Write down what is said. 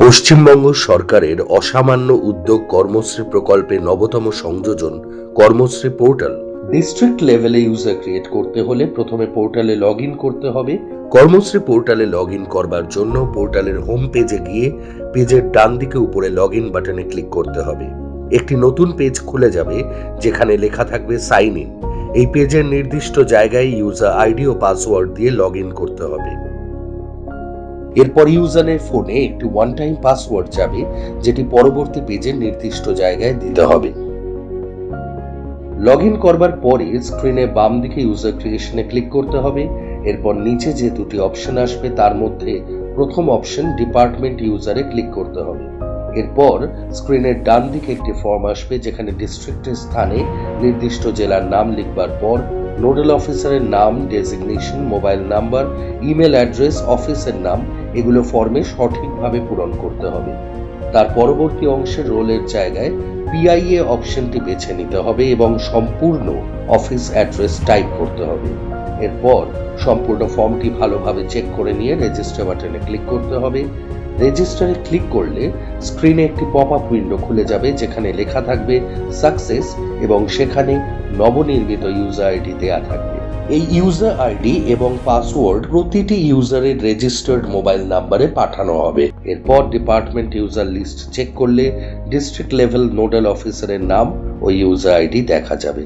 পশ্চিমবঙ্গ সরকারের অসামান্য উদ্যোগ কর্মশ্রী প্রকল্পে নবতম সংযোজন কর্মশ্রী পোর্টাল। ডিস্ট্রিক্ট লেভেলে ইউজার ক্রিয়েট করতে হলে প্রথমে পোর্টালে লগ ইন করতে হবে। কর্মশ্রী পোর্টালে লগ ইন করবার জন্য পোর্টালের হোম পেজে গিয়ে পেজের ডান দিকে উপরে লগ ইন বাটনে ক্লিক করতে হবে। একটি নতুন পেজ খুলে যাবে যেখানে লেখা থাকবে সাইন ইন এই পেজের নির্দিষ্ট জায়গায় ইউজার আইডি ও পাসওয়ার্ড দিয়ে লগ ইন করতে হবে। এরপর ইউজারের ফোনে একটি ওয়ান টাইম পাসওয়ার্ড যাবে, যেটি পরবর্তী পেজের নির্দিষ্ট জায়গায় দিতে হবে। লগ ইন করবার পরে স্ক্রিনে বাম দিকে ইউজার ক্রিয়েশনে ক্লিক করতে হবে। এরপর নিচে যে দুটি অপশন আসবে, তার মধ্যে প্রথম অপশন ডিপার্টমেন্ট ইউজারে ক্লিক করতে হবে। এরপর স্ক্রিনের ডান দিকে একটি ফর্ম আসবে, যেখানে ডিস্ট্রিক্টের স্থানে নির্দিষ্ট জেলার নাম লিখবার পর নোডাল অফিসারের নাম designation mobile number email address অফিসের নাম এগুলো ফর্মে সঠিকভাবে পূরণ করতে হবে। তার পরবর্তী অংশের রোলের জায়গায় পিআইএ অপশনটি বেছে নিতে হবে এবং সম্পূর্ণ অফিস অ্যাড্রেস টাইপ করতে হবে। এরপর সম্পূর্ণ ফর্মটি ভালোভাবে চেক করে নিয়ে রেজিস্টার বাটনে ক্লিক করতে হবে। রেজিস্টারে ক্লিক করলে স্ক্রিনে একটি পপ আপ উইন্ডো খুলে যাবে যেখানে লেখা থাকবে সাকসেস এবং সেখানে নবনির্মিত ইউজার আইডি দেয়া থাকবে। এই ইউজার আইডি এবং পাসওয়ার্ড প্রতিটি ইউজারের রেজিস্টার্ড মোবাইল নাম্বারে পাঠানো হবে। এরপর ডিপার্টমেন্ট ইউজার লিস্ট চেক করলে ডিস্ট্রিক্ট লেভেল নোডাল অফিসারের নাম ও ইউজার আইডি দেখা যাবে।